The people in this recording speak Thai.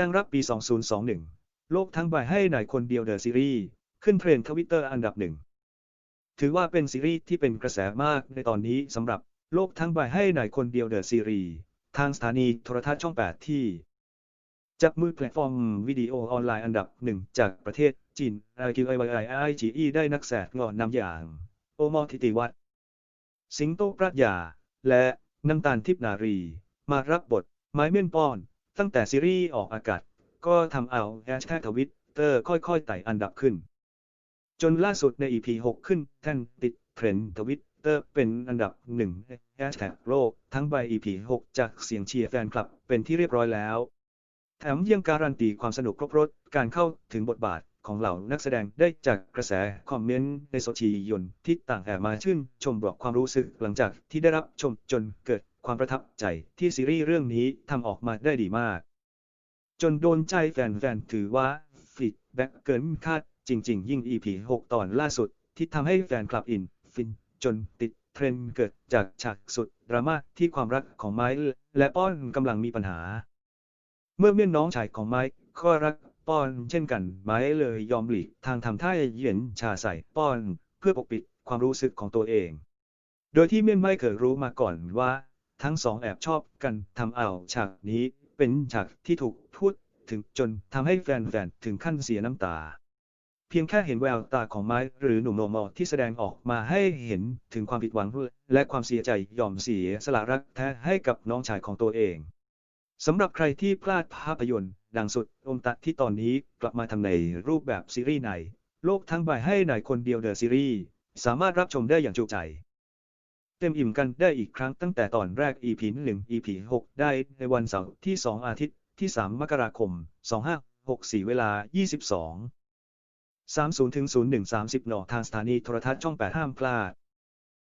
ดังรับปี 2021 โลกทั้งใบให้นายคนเดียวเดอะซีรีส์ขึ้นเทรนด์ทวิตเตอร์อันดับหนึ่ง ถือว่าเป็นซีรีส์ที่เป็นกระแสมากในตอนนี้สำหรับโลกทั้งใบให้นายคนเดียวเดอะซีรีส์ทางสถานีโทรทัศน์ช่อง 8 ที่ จับมือแพลตฟอร์มวิดีโอออนไลน์อันดับหนึ่งจากประเทศจีน RQIYIIGE ได้นักแสดงอนนำอย่าง โอมอทิติวัฒน์สิงโตปรัชญา และน้ำตาลทิพนารี มารับบทไม้เม่นป้อน ตั้งแต่ซีรีส์ออกอากาศ ก็ทำเอาแฮชแท็กทวิตเตอร์ค่อยๆไต่อันดับขึ้น จนล่าสุดใน EP 6 ขึ้นแท่นติดเทรนด์ทวิตเตอร์เป็นอันดับหนึ่งแฮชแท็กโลกทั้งใบ EP 6 จากเสียงเชียร์แฟนคลับเป็นที่เรียบร้อยแล้ว แถมยังการันตีความสนุกครบรถการเข้าถึงบทบาทของเหล่านักแสดงได้จากกระแสคอมเมนต์ในโซเชียลที่ต่างแอบมาชื่นชมบอกความรู้สึกหลังจากที่ได้รับชมจนเกิด ความประทับใจที่ซีรีส์เรื่องนี้ทำออกมาได้ดีมาก จนโดนใจแฟนๆถือว่าฟีดแบ็กเกินคาดจริง ๆ ยิ่ง EP 6 ตอนล่าสุด ที่ทำให้แฟนคลับอิน ฟิน จนติดเทรนเกิดจากฉากสุดดราม่าที่ความรักของไม้และป้อนกำลังมีปัญหา เมื่อเมียน้องชายของไม้ก็รักป้อนเช่นกัน ไม้เลยยอมหลีกทางทำท่าเหยียนชาใส่ป้อน เพื่อปกปิดความรู้สึกของตัวเอง โดยที่เมียนไม่เคยรู้มาก่อนว่า ทั้งสองแอบชอบกันทำเอาฉากนี้เป็นฉากที่ถูกพูดถึงจนทำให้แฟนๆถึงขั้นเสียน้ำตา เพียงแค่เห็นแววตาของไม้หรือหนุ่มโนมอที่แสดงออกมาให้เห็นถึงความผิดหวังและความเสียใจยอมเสียสละรักแท้ให้กับน้องชายของตัวเองสำหรับใครที่พลาดภาพยนตร์ ดังสุดอมตะที่ตอนนี้กลับมาทำในรูปแบบซีรีส์ในโลกทั้งใบให้นายคนเดียวเดอะซีรีส์สามารถรับชมได้อย่างจุใจ เต็มอิ่มกันได้อีกครั้งตั้งแต่ตอนแรก EP 1 EP 6 ได้ในวันเสาร์ที่ 2 อาทิตย์ที่ 3 มกราคม 2564 เวลา 22:30-01:30 น ทางสถานีโทรทัศน์ช่อง 8 ห้ามพลาด